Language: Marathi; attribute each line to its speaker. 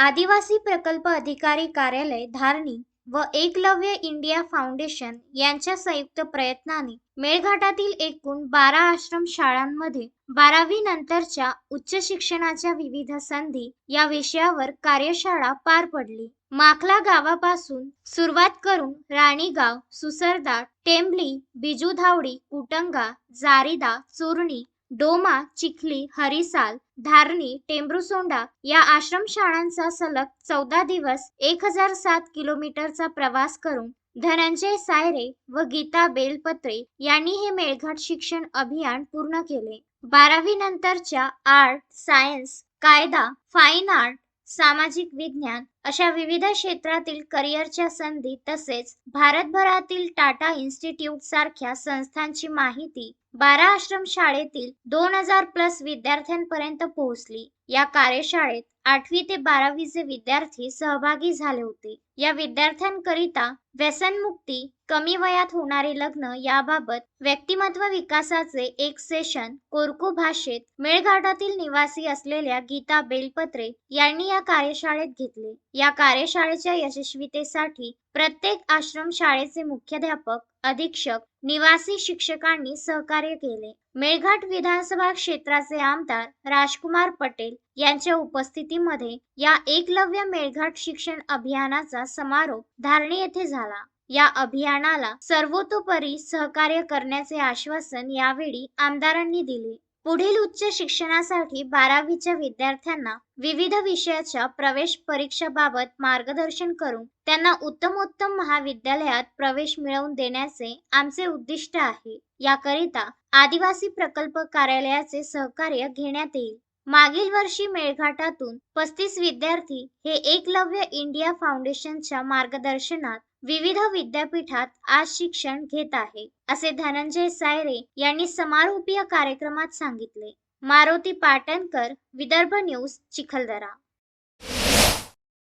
Speaker 1: आदिवासी प्रकल्प अधिकारी कार्यालय धारणी व एकलव्य इंडिया फाउंडेशन यांच्या संयुक्त प्रयत्नाने मेळघाटातील एकूण बारा आश्रम शाळांमध्ये बारावी नंतरच्या उच्च शिक्षणाच्या विविध संधी या विषयावर कार्यशाळा पार पडली. माखला गावापासून सुरुवात करून राणीगाव सुसरदा टेंबली बिजू धावडी कुटंगा जारिदा चुरणी डोमा चिखली हरिसाल धारणी टेंब्रुसोंडा या आश्रमशाळांचा सलग चौदा दिवस एक हजार सात किलोमीटरचा प्रवास करून धनंजय सायरे व गीता बेलपत्रे यांनी हे मेळघाट शिक्षण अभियान पूर्ण केले. बारावी नंतरच्या आर्ट सायन्स कायदा फाईन आर्ट सामाजिक विज्ञान अशा विविध क्षेत्रातील करिअरच्या संधी तसेच भारतभरातील टाटा इन्स्टिट्यूट सारख्या संस्थांची माहिती बारा आश्रम शाळेतील दोन हजार प्लस विद्यार्थ्यांपर्यंत पोहोचली. या कार्यशाळेत आठवी ते बारावीचे विद्यार्थी सहभागी झाले होते. या विद्यार्थ्यांकरिता व्यसनमुक्ती कमी वयात होणारे लग्न याबाबत व्यक्तिमत्व विकासाचे एक सेशन कोरकू भाषेत मेळघाटातील निवासी असलेल्या गीता बेलपत्रे यांनी या कार्यशाळेत घेतले. या कार्यशाळेच्या यशस्वीतेसाठी प्रत्येक आश्रम शाळेचे मुख्याध्यापक अधीक्षक निवासी शिक्षकांनी सहकार्य केले. मेळघाट विधानसभा क्षेत्राचे आमदार राजकुमार पटेल यांच्या उपस्थितीमध्ये या एकलव्य मेळघाट शिक्षण अभियानाचा समारोप धारणी येथे झाला. या अभियानाला सर्वतोपरी सहकार्य करण्याचे आश्वासन यावेळी आमदारांनी दिले. पुढील उच्च शिक्षणासाठी बारावीच्या विद्यार्थ्यांना विविध विषयाच्या प्रवेश परीक्षाबाबत मार्गदर्शन करून त्यांना उत्तमोत्तम महाविद्यालयात प्रवेश मिळवून देण्याचे आमचे उद्दिष्ट आहे. याकरिता आदिवासी प्रकल्प कार्यालयाचे सहकार्य घेण्यात येईल. मागील वर्षी मेळघाटातून पस्तीस विद्यार्थी हे एकलव्य इंडिया फाउंडेशनच्या मार्गदर्शनात विविध विद्यापीठात आज शिक्षण घेत आहे असे धनंजय सायरे यांनी समारोपीय कार्यक्रमात सांगितले. मारुती पाटणकर विदर्भ न्यूज चिखलदरा.